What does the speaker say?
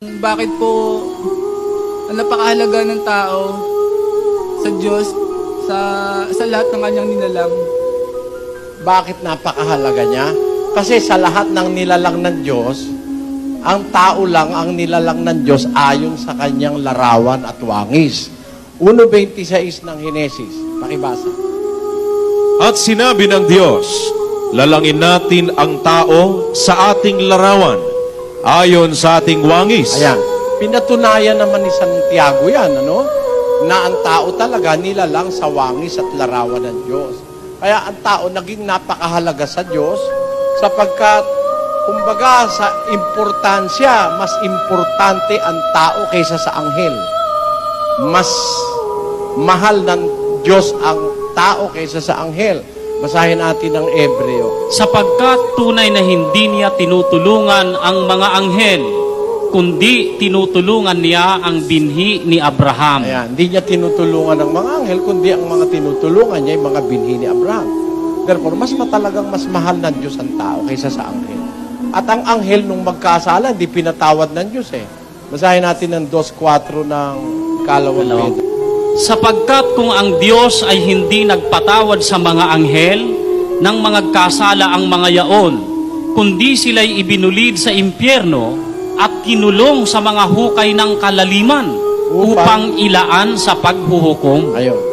Bakit po ang napakahalaga ng tao sa Diyos, sa, sa lahat ng kanyang nilalang? Bakit napakahalaga niya? Kasi sa lahat ng nilalang ng Diyos, ang tao lang ang nilalang ng Diyos ayon sa kanyang larawan at wangis. 1.26 ng Henesis. Pakibasa. At sinabi ng Diyos, lalangin natin ang tao sa ating larawan, ayon sa ating wangis. Ayan. Pinatunayan naman ni Santiago yan, ano? Na ang tao talaga nilalang sa wangis at larawan ng Diyos. Kaya ang tao naging napakahalaga sa Diyos sapagkat kumbaga sa importansya, mas importante ang tao kaysa sa anghel. Mas mahal ng Diyos ang tao kaysa sa anghel. Basahin natin ang Ebreo. sapagkat tunay na hindi niya tinutulungan ang mga anghel, kundi tinutulungan niya ang binhi ni Abraham. Ayan, hindi niya tinutulungan ng mga anghel, kundi ang mga tinutulungan niya, yung mga binhi ni Abraham. Therefore, mas matalagang mas mahal ng Diyos ang tao kaysa sa anghel. At ang anghel nung magkasala, hindi pinatawad ng Diyos eh. Basahin natin ang 2.4 ng kalawang Hello. Pedro. Sapagkat kung ang Diyos ay hindi nagpatawad sa mga anghel, nang mga kasala ang mga yaon, kundi sila'y ibinulid sa impyerno at kinulong sa mga hukay ng kalaliman Upang- upang ilaan sa paghuhukom. Ayun.